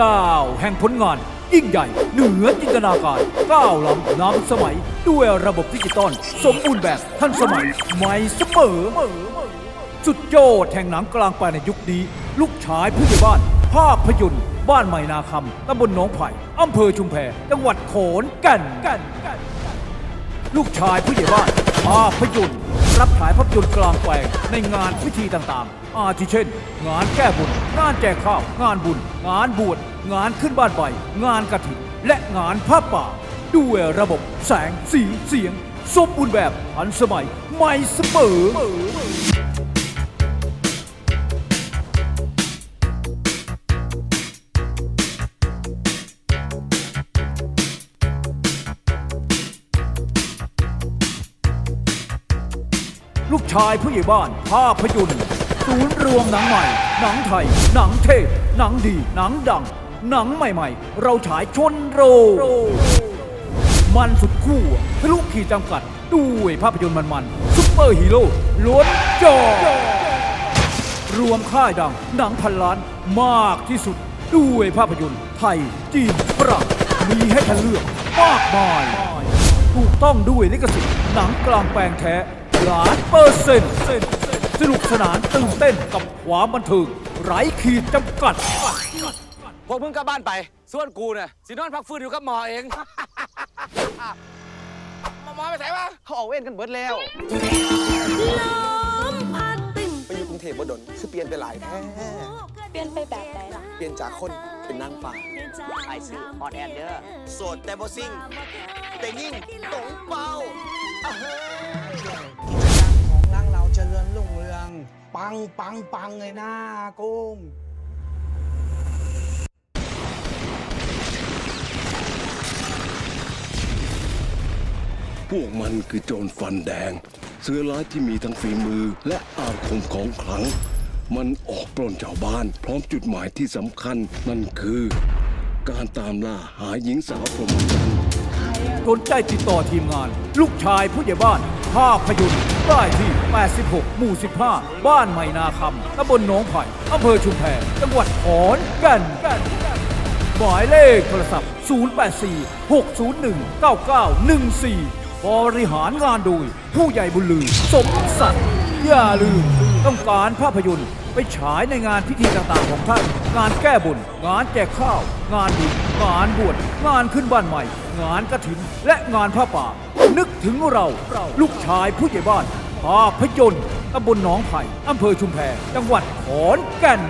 ดาวแห่งผลงาน ยิ่งใหญ่ เหนือจินตนาการก้าวล้ำน้ำสมัย ด้วยระบบดิจิตอลสมบูรณ์แบบทันสมัยใหม่เสมอ สุดยอดแห่งหนังกลางป่าในยุคนี้ ลูกชายผู้ใหญ่บ้าน ภาพยนตร์บ้านใหม่นาคำตำบลหนองไผ่อำเภอชุมแพจังหวัดโขนแก่นลูกชายผู้ใหญ่บ้านภาพยนตร์ รับขายภาพยนตร์กลางแปลงในงานพิธีต่างๆ อาทิเช่น งานแก้บุญ งานแจกข้าว งานบุญ งานบวช งานขึ้นบ้านใบงานกระถิ่น และงานผ้าป่า ด้วยระบบแสงสีเสียง สมบูรณ์แบบทันสมัยใหม่เสมอ ลูกชายผู้ใหญ่บ้านภาพยนตร์ศูนย์รวมหนังใหม่ หนังไทย หนังเทศหนังดี หนังดัง หนังใหม่ๆ เราฉายชนโร มันสุดคู่ทะลุขีดจำกัด ด้วยภาพยนตร์มันๆซุปเปอร์ฮีโร่ล้วนจอ รวมค่ายดัง หนังพันล้านมากที่สุด ด้วยภาพยนตร์ไทย จีนฝรั่งมีให้ท่านเลือกมากมายถูกต้องด้วยลิขสิทธิ์หนังกลางแปลงแท้ ล้านเปอร์เซ็นต์สนุกสนานตื่นเต้นกับความบันเทิงไร้ขีดจำกัด พวกมึงกลับบ้านไป ส่วนกูเนี่ยสินอนพักฟื้นอยู่กับหมอเอง หมอหมอไปไหนวะเขาออกเว้นกันเบิดแล้วลมพัดตึงไปอยู่กรุงเทพบ่ดนคือเปลี่ยนไปหลายแท้เปลี่ยนไปแบบไหนล่ะ เปลี่ยนจากคนเป็นนางฟ้าไอซื้อออนแอนเดอร์โสดแต่บ่ซิ่งแต่ยิ่งตรงเป้า ปังปังปังเลยนะกุ้งพวกมันคือโจรฟันแดง เสือร้ายที่มีทั้งฝีมือและอาคมของขลัง มันออกปล้นชาวบ้าน พร้อมจุดหมายที่สำคัญ นั่นคือ การตามล่าหาหญิงสาวพรหมจรรย์สนใจติดต่อทีมงาน ลูกชายผู้ใหญ่บ้าน ภาพยนตร์ได้ที่ 86 หมู่ 15 บ้านใหม่นาคำตำบลหนองไผ่อำเภอชุมแพจังหวัดขอนแก่นหมายเลขโทรศัพท์ 084 601 9914 บริหารงานโดย ผู้ใหญ่บุญลือ สมศักดิ์อย่าลืม ต้องการภาพยนตร์ไปฉายในงานพิธีต่างๆของท่าน งานแก้บน งานแจกข้าว งานบุญงานบวช งานขึ้นบ้านใหม่ งานกระถิน และงานผ้าป่า นึกถึงเรา ลูกชายผู้ใหญ่บ้านภาพยนตร์ตำบลหนองไผ่อำเภอชุมแพจังหวัดขอนแก่น